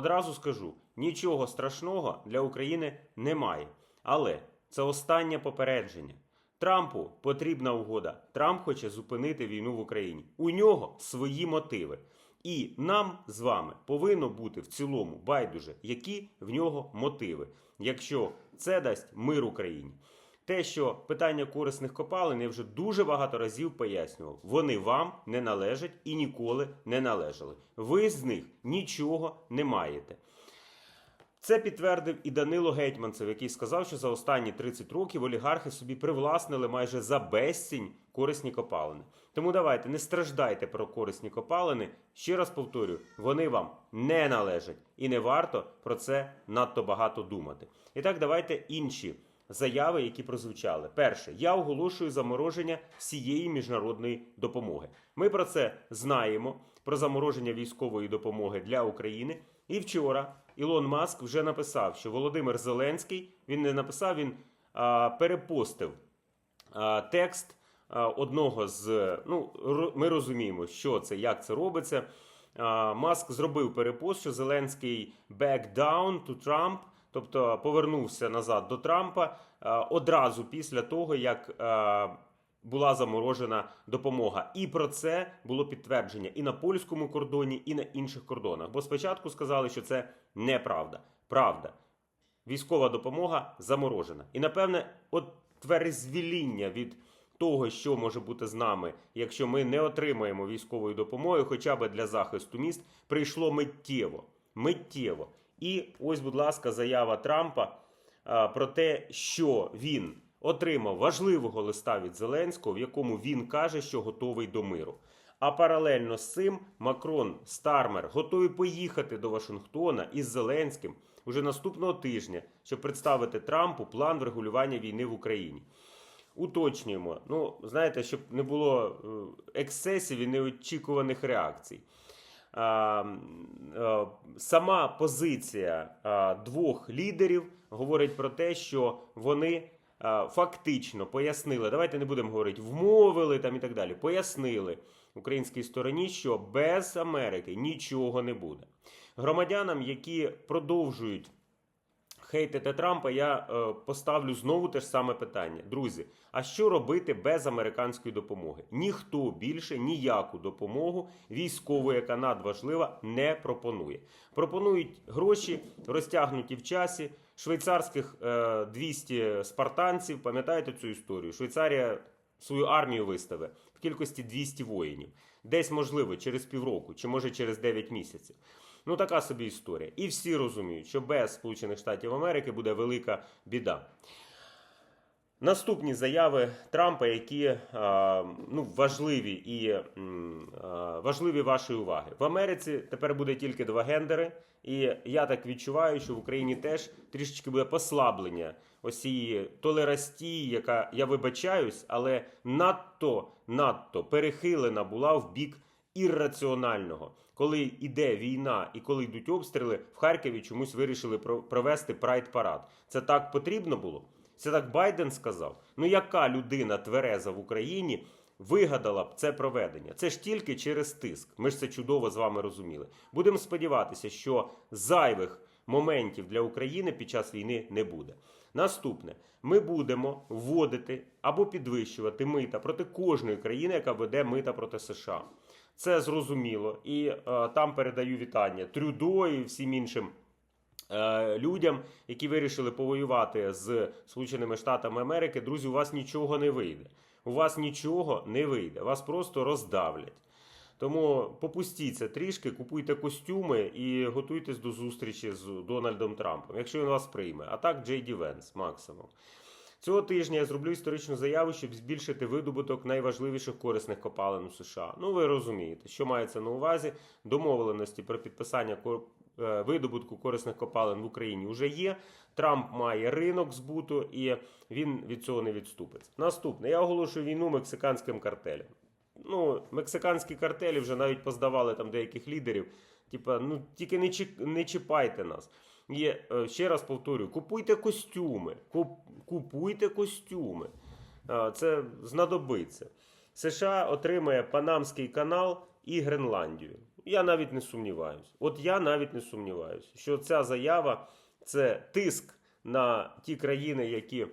Одразу скажу: нічого страшного для України немає. Але це останнє попередження. Трампу потрібна угода. Трамп хоче зупинити війну в Україні. У нього свої мотиви. І нам з вами повинно бути в цілому байдуже, які в нього мотиви, якщо це дасть мир Україні. Те, що питання корисних копалин, я вже дуже багато разів пояснював, вони вам не належать і ніколи не належали. Ви з них нічого не маєте. Це підтвердив і Данило Гетьманцев, який сказав, що за останні 30 років олігархи собі привласнили майже за безцінь корисні копалини. Тому давайте не страждайте про корисні копалини. Ще раз повторюю, вони вам не належать і не варто про це надто багато думати. І так, давайте інші заяви, які прозвучали. Перше, я оголошую замороження всієї міжнародної допомоги. Ми про це знаємо, про замороження військової допомоги для України. І вчора Ілон Маск вже написав, що Володимир Зеленський він не написав, він а, перепостив а, текст а, одного з. Ну, ми розуміємо, що це, як це робиться. А, Маск зробив перепост, що Зеленський back down to Trump, тобто повернувся назад до Трампа а, одразу після того, як а, була заморожена допомога. І про це було підтвердження і на польському кордоні, і на інших кордонах. Бо спочатку сказали, що це неправда. Правда. Військова допомога заморожена. І напевне, от тверезвіління від того, що може бути з нами, якщо ми не отримаємо військової допомоги, хоча б для захисту міст, прийшло миттєво. Миттєво. І ось, будь ласка, заява Трампа а, про те, що він отримав важливого листа від Зеленського, в якому він каже, що готовий до миру. А паралельно з цим Макрон Стармер готові поїхати до Вашингтона із Зеленським уже наступного тижня, щоб представити Трампу план врегулювання війни в Україні. Уточнюємо, ну знаєте, щоб не було е, ексцесів і неочікуваних реакцій. А, е, Сама позиція а, двох лідерів говорить про те, що вони а, фактично пояснили, давайте не будемо говорити, вмовили там і так далі. Пояснили українській стороні, що без Америки нічого не буде. Громадянам, які продовжують хейтити Трампа, я е, поставлю знову те ж саме питання. Друзі, а що робити без американської допомоги? Ніхто більше ніяку допомогу військову, яка надважлива, не пропонує. Пропонують гроші, розтягнуті в часі. Швейцарських е, 200 спартанців, пам'ятаєте цю історію? Швейцарія свою армію виставить в кількості 200 воїнів. Десь, можливо, через півроку, чи може через 9 місяців. Ну, така собі історія. І всі розуміють, що без Сполучених Штатів Америки буде велика біда. Наступні заяви Трампа, які е, ну, важливі і е, важливі вашої уваги. В Америці тепер буде тільки два гендери, і я так відчуваю, що в Україні теж трішечки буде послаблення ось цієї толерастії, яка я вибачаюсь, але надто надто перехилена була в бік ірраціонального. Коли йде війна і коли йдуть обстріли, в Харкові чомусь вирішили про- провести прайд-парад. Це так потрібно було? Це так Байден сказав. Ну яка людина твереза в Україні вигадала б це проведення? Це ж тільки через тиск. Ми ж це чудово з вами розуміли. Будемо сподіватися, що зайвих моментів для України під час війни не буде. Наступне, ми будемо вводити або підвищувати мита проти кожної країни, яка веде мита проти США. Це зрозуміло, і е, там передаю вітання Трюдо і всім іншим е, людям, які вирішили повоювати з Сполученими Штатами Америки. Друзі, у вас нічого не вийде. У вас нічого не вийде. Вас просто роздавлять. Тому попустіться трішки, купуйте костюми і готуйтесь до зустрічі з Дональдом Трампом, якщо він вас прийме. А так Джей Ді Венс максимум. Цього тижня я зроблю історичну заяву, щоб збільшити видобуток найважливіших корисних копалин у США. Ну, ви розумієте, що мається на увазі. Домовленості про підписання е, видобутку корисних копалин в Україні вже є. Трамп має ринок збуту і він від цього не відступить. Наступне я оголошую війну мексиканським картелям. Ну, мексиканські картелі вже навіть поздавали там деяких лідерів. Типа, ну тільки не чіпайте нас. Є, е, ще раз повторюю, купуйте костюми. Куп- Купуйте костюми. Е, Це знадобиться. США отримає Панамський канал і Гренландію. Я навіть не сумніваюся. От я навіть не сумніваюся, що ця заява це тиск на ті країни, які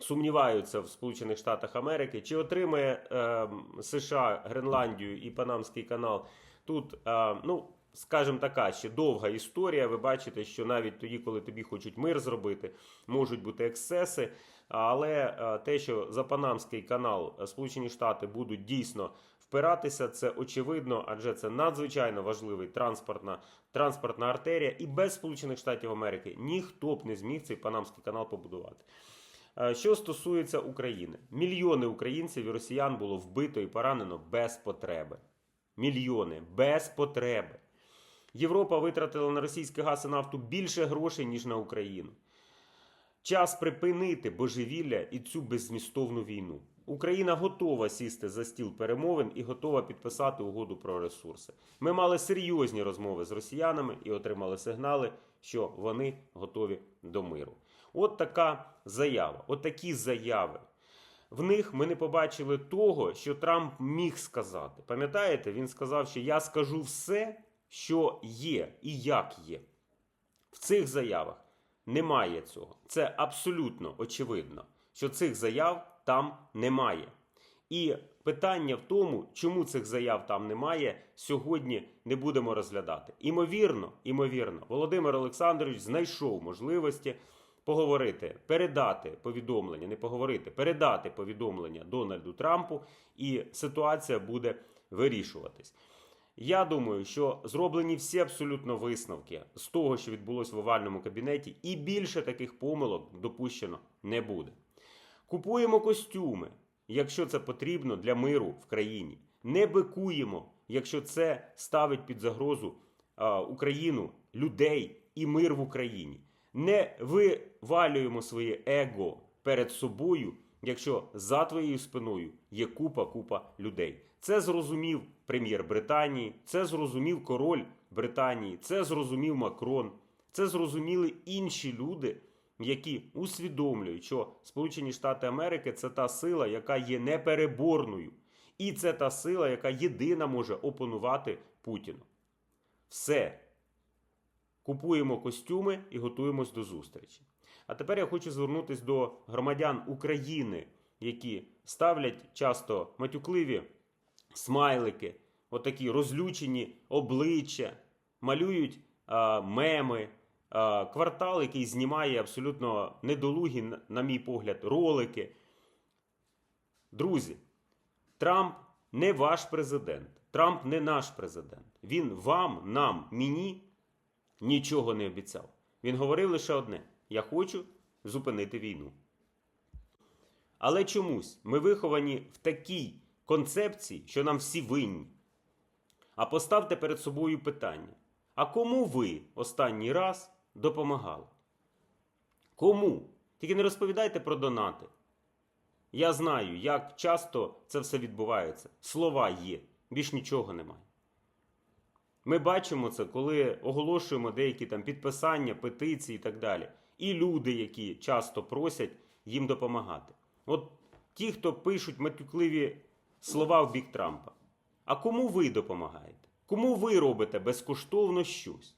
сумніваються в Сполучених Штатах Америки, чи отримає е, США Гренландію і Панамський канал. Тут, е, ну, скажімо така, ще довга історія. Ви бачите, що навіть тоді, коли тобі хочуть мир зробити, можуть бути ексцеси. Але е, те, що за Панамський канал е, Сполучені Штати будуть дійсно впиратися, це очевидно, адже це надзвичайно важливий транспортна, транспортна артерія, і без Сполучених Штатів Америки ніхто б не зміг цей Панамський канал побудувати. Е, Що стосується України, мільйони українців і росіян було вбито і поранено без потреби. Мільйони без потреби. Європа витратила на російський газ і нафту більше грошей, ніж на Україну. Час припинити божевілля і цю беззмістовну війну. Україна готова сісти за стіл перемовин і готова підписати угоду про ресурси. Ми мали серйозні розмови з росіянами і отримали сигнали, що вони готові до миру. От така заява, от такі заяви. В них ми не побачили того, що Трамп міг сказати. Пам'ятаєте, він сказав, що я скажу все, що є і як є. В цих заявах немає цього. Це абсолютно очевидно, що цих заяв там немає. І питання в тому, чому цих заяв там немає, сьогодні не будемо розглядати. Імовірно, імовірно, Володимир Олександрович знайшов можливості поговорити, передати повідомлення, не поговорити, передати повідомлення Дональду Трампу, і ситуація буде вирішуватись. Я думаю, що зроблені всі абсолютно висновки з того, що відбулося в овальному кабінеті, і більше таких помилок допущено не буде. Купуємо костюми, якщо це потрібно для миру в країні. Не бикуємо, якщо це ставить під загрозу а, Україну, людей і мир в Україні. Не вивалюємо своє его перед собою, якщо за твоєю спиною є купа купа людей. Це зрозумів прем'єр Британії, це зрозумів король Британії, це зрозумів Макрон, це зрозуміли інші люди, які усвідомлюють, що Сполучені Штати Америки це та сила, яка є непереборною, і це та сила, яка єдина може опонувати Путіну. Все. Купуємо костюми і готуємось до зустрічі. А тепер я хочу звернутися до громадян України, які ставлять часто матюкливі смайлики, отакі розлючені обличчя, малюють а, меми, а, квартал, який знімає абсолютно недолугі, на- мій погляд, ролики. Друзі, Трамп не ваш президент. Трамп не наш президент. Він вам, нам, мені нічого не обіцяв. Він говорив лише одне: я хочу зупинити війну. Але чомусь ми виховані в такій концепції, що нам всі винні. А поставте перед собою питання: а кому ви останній раз допомагали? Кому? Тільки не розповідайте про донати. Я знаю, як часто це все відбувається. Слова є, більш нічого немає. Ми бачимо це, коли оголошуємо деякі там підписання, петиції і так далі. І люди, які часто просять їм допомагати. От ті, хто пишуть матюкливі слова в бік Трампа. А кому ви допомагаєте? Кому ви робите безкоштовно щось?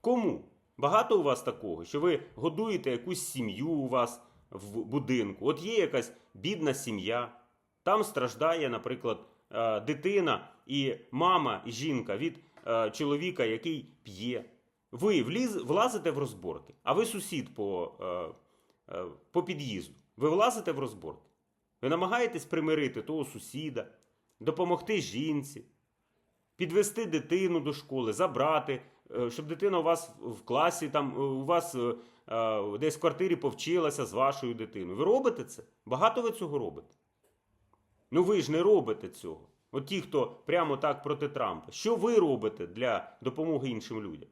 Кому? Багато у вас такого, що ви годуєте якусь сім'ю у вас в будинку. От є якась бідна сім'я, там страждає, наприклад, е, дитина і мама, і жінка від е, чоловіка, який п'є. Ви вліз, влазите в розборки, а ви сусід по, е, по під'їзду. Ви влазите в розборки. Ви намагаєтесь примирити того сусіда, допомогти жінці, підвести дитину до школи, забрати, е, щоб дитина у вас в класі, там е, у вас е, десь в квартирі повчилася з вашою дитиною. Ви робите це? Багато ви цього робите? Ну ви ж не робите цього. От ті, хто прямо так проти Трампа. Що ви робите для допомоги іншим людям?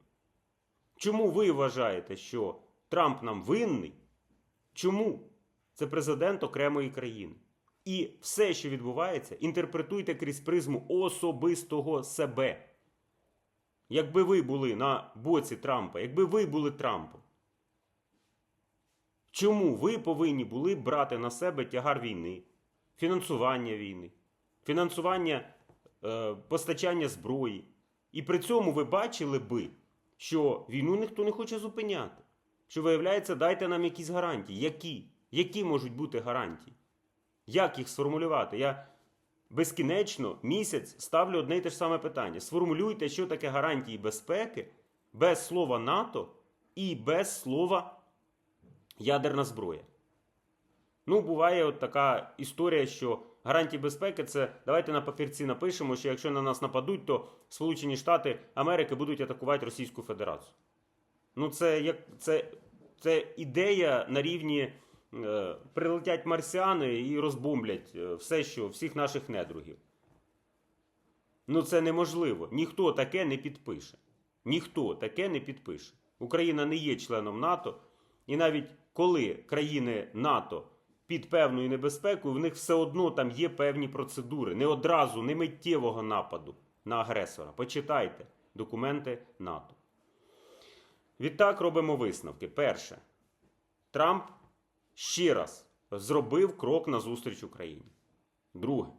Чому ви вважаєте, що Трамп нам винний? Чому? Це президент окремої країни. І все, що відбувається, інтерпретуйте крізь призму особистого себе. Якби ви були на боці Трампа, якби ви були Трампом, чому ви повинні були брати на себе тягар війни, фінансування війни, фінансування е, постачання зброї? І при цьому ви бачили би, що війну ніхто не хоче зупиняти. Що виявляється, дайте нам якісь гарантії. Які? Які можуть бути гарантії? Як їх сформулювати? Я безкінечно місяць ставлю одне і те ж саме питання. Сформулюйте, що таке гарантії безпеки без слова НАТО і без слова ядерна зброя. Ну, буває от така історія, що гарантії безпеки це давайте на папірці напишемо, що якщо на нас нападуть, то Сполучені Штати Америки будуть атакувати Російську Федерацію. Ну, це як це, це ідея на рівні прилетять марсіани і розбомблять е, все, що всіх наших недругів. Ну, це неможливо. Ніхто таке не підпише. Ніхто таке не підпише. Україна не є членом НАТО, і навіть коли країни НАТО під певною небезпекою, в них все одно там є певні процедури. Не одразу, не миттєвого нападу на агресора. Почитайте документи НАТО. Відтак робимо висновки. Перше, Трамп ще раз зробив крок назустріч Україні. Друге,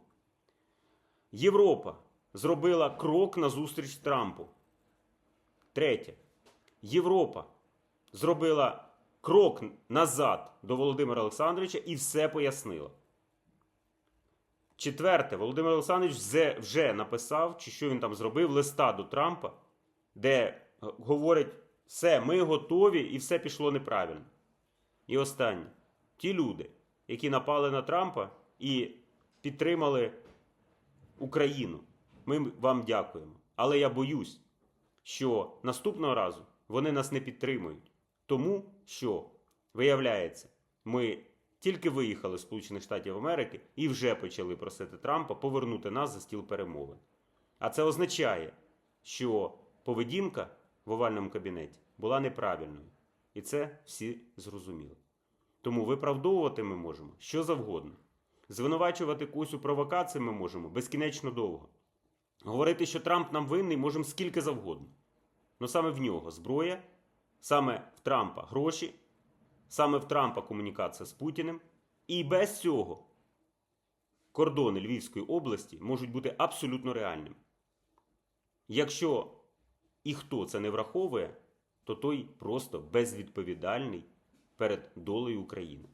Європа зробила крок назустріч Трампу. Третє, Європа зробила крок назад до Володимира Олександровича і все пояснила. Четверте, Володимир Олександрович вже, написав, чи що він там зробив, листа до Трампа, де говорить, все, ми готові і все пішло неправильно. І останнє. Ті люди, які напали на Трампа і підтримали Україну, ми вам дякуємо. Але я боюсь, що наступного разу вони нас не підтримують. Тому що, виявляється, ми тільки виїхали з Сполучених Штатів Америки і вже почали просити Трампа повернути нас за стіл перемовин. А це означає, що поведінка в овальному кабінеті була неправильною. І це всі зрозуміли. Тому виправдовувати ми можемо що завгодно. Звинувачувати когось у провокації ми можемо безкінечно довго. Говорити, що Трамп нам винний, можемо скільки завгодно. Ну саме в нього зброя, саме в Трампа гроші, саме в Трампа комунікація з Путіним. І без цього кордони Львівської області можуть бути абсолютно реальними. Якщо і хто це не враховує, то той просто безвідповідальний перед долею України.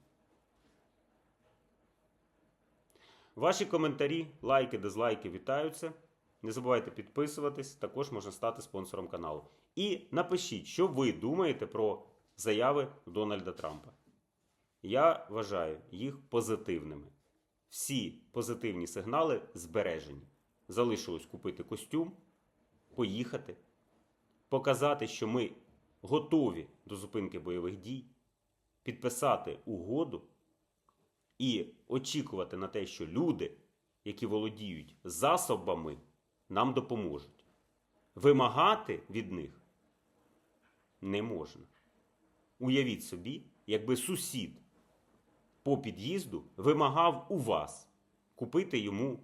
Ваші коментарі, лайки, дизлайки вітаються. Не забувайте підписуватись, також можна стати спонсором каналу. І напишіть, що ви думаєте про заяви Дональда Трампа. Я вважаю їх позитивними. Всі позитивні сигнали збережені. Залишилось купити костюм, поїхати, показати, що ми готові до зупинки бойових дій, підписати угоду і очікувати на те, що люди, які володіють засобами, нам допоможуть. Вимагати від них не можна. Уявіть собі, якби сусід по під'їзду вимагав у вас купити йому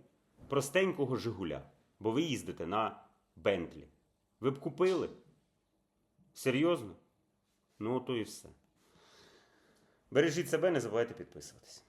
простенького Жигуля, бо ви їздите на Бентлі. Ви б купили? Серйозно? Ну, то і все. Бережіть себе, не забувайте підписуватись.